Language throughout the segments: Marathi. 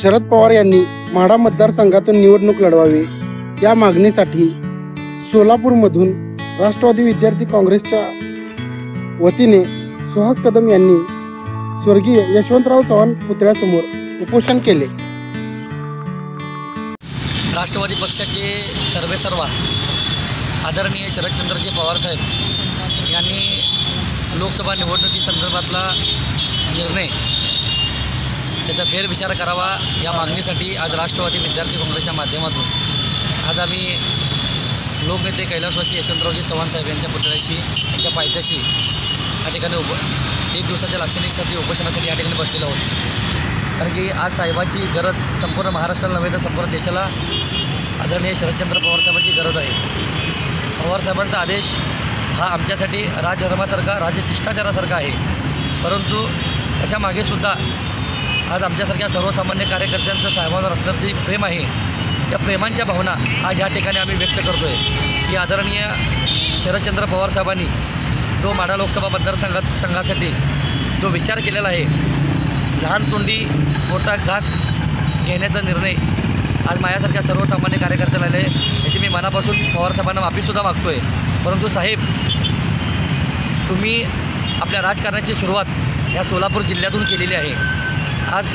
शरद पवार यांनी माढा मतदारसंघातून निवडणूक लढवावी या मागणीसाठी सोलापूरमधून राष्ट्रवादी विद्यार्थी काँग्रेसच्या वतीने सुहास कदम यांनी स्वर्गीय यशवंतराव चव्हाण पुतळ्यासमोर उपोषण केले. राष्ट्रवादी पक्षाचे सर्वेसर्वा आदरणीय शरदचंद्रजी पवारसाहेब यांनी लोकसभा निवडणुकीसंदर्भातला निर्णय त्याचा फेरविचार करावा या मागणीसाठी आज राष्ट्रवादी विद्यार्थी काँग्रेसच्या माध्यमातून आज आम्ही लोकनेते कैलासवासी यशवंतरावजी चव्हाण साहेब यांच्या पुतळ्याशी त्यांच्या पायथ्याशी या ठिकाणी उप एक दिवसाच्या लाक्षणिकसाठी उपोषणासाठी या ठिकाणी बसलेलो आहोत. कारण की आज साहेबाची गरज संपूर्ण महाराष्ट्राला नव्हे तर संपूर्ण देशाला आदरणीय शरदचंद्र पवारसाहेबांची गरज आहे. पवारसाहेबांचा आदेश हा आमच्यासाठी राजधर्मासारखा राजशिष्टाचारासारखा आहे. परंतु त्याच्या मागेसुद्धा आज आमच्यासारख्या सर्वसामान्य कार्यकर्त्यांचं साहेबांवर असणारं जे प्रेम आहे त्या प्रेमांच्या भावना आज या ठिकाणी आम्ही व्यक्त करतो आहे की आदरणीय शरदचंद्र पवारसाहेबांनी जो माढा लोकसभा मतदारसंघात संघासाठी जो विचार केलेला आहे लहान तोंडी मोठा घास घेण्याचा निर्णय आज माझ्यासारख्या सर्वसामान्य कार्यकर्त्याला आले याची मी मनापासून पवारसाहेबांना माफीसुद्धा मागतो आहे परंतु साहेब तुम्ही आपल्या राजकारणाची सुरुवात ह्या सोलापूर जिल्ह्यातून केलेली आहे. आज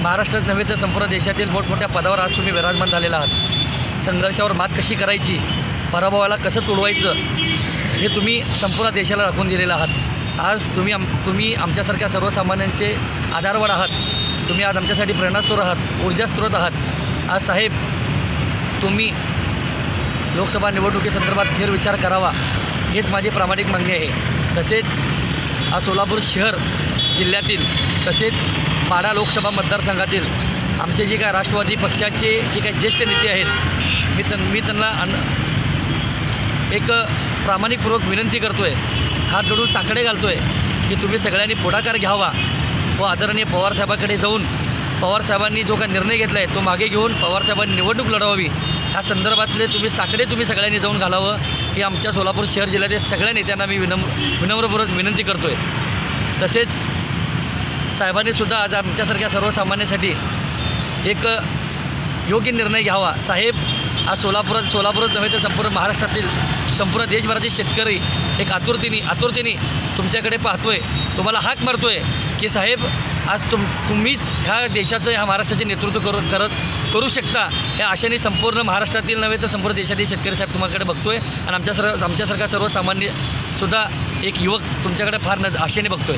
महाराष्ट्रात नव्हे तर संपूर्ण देशातील मोठमोठ्या पदावर आज तुम्ही विराजमान झालेला आहात. संघर्षावर मात कशी करायची? पराभवाला कसं तुडवायचं? हे तुम्ही संपूर्ण देशाला दाखवून दिलेलं आहात. आज तुम्ही आम तुम्ही आमच्यासारख्या सर्वसामान्यांचे आधारवड आहात. तुम्ही आज आमच्यासाठी प्रेरणास्त्रोत आहात ऊर्जास्त्रोत आहात. आज साहेब तुम्ही लोकसभा निवडणुकीसंदर्भात फेरविचार करावा हेच माझी प्रामाणिक मागणी आहे. तसेच आज सोलापूर शहर जिल्ह्यातील तसेच माढा लोकसभा मतदारसंघातील आमचे जे काय राष्ट्रवादी पक्षाचे जे काही ज्येष्ठ नेते आहेत मी तन मी त्यांना अन एक प्रामाणिकपूर्वक विनंती करतो आहे हात जोडून साकडे घालतो आहे की तुम्ही सगळ्यांनी पुढाकार घ्यावा व आदरणीय पवारसाहेबाकडे जाऊन पवारसाहेबांनी जो काही निर्णय घेतला आहे तो मागे घेऊन पवारसाहेबांनी निवडणूक लढवावी. ह्या संदर्भातले तुम्ही साकडे तुम्ही सगळ्यांनी जाऊन घालावं हे आमच्या सोलापूर शहर जिल्ह्यातील सगळ्या नेत्यांना मी विनम्र विनम्रपूर्वक विनंती करतो आहे तसेच साहेबांनी सुद्धा आज आमच्यासारख्या सर्वसामान्यासाठी एक योग्य निर्णय घ्यावा. साहेब आज सोलापुरात सोलापूरच नव्हे तर संपूर्ण महाराष्ट्रातील संपूर्ण देशभरातील शेतकरी एक आतुरतेने आतुरतेने तुमच्याकडे पाहतोय. तुम्हाला हाक मारतोय की साहेब आज तुम तुम्हीच ह्या देशाचं ह्या महाराष्ट्राचे नेतृत्व करू करत करू शकता. या आशेने संपूर्ण महाराष्ट्रातील नव्हे तर संपूर्ण देशातील शेतकरी साहेब तुम्हाकडे बघतोय. आणि आमच्या सर्व आमच्यासारखा सर्वसामान्यसुद्धा एक युवक तुमच्याकडे फार नज आशेने बघतोय.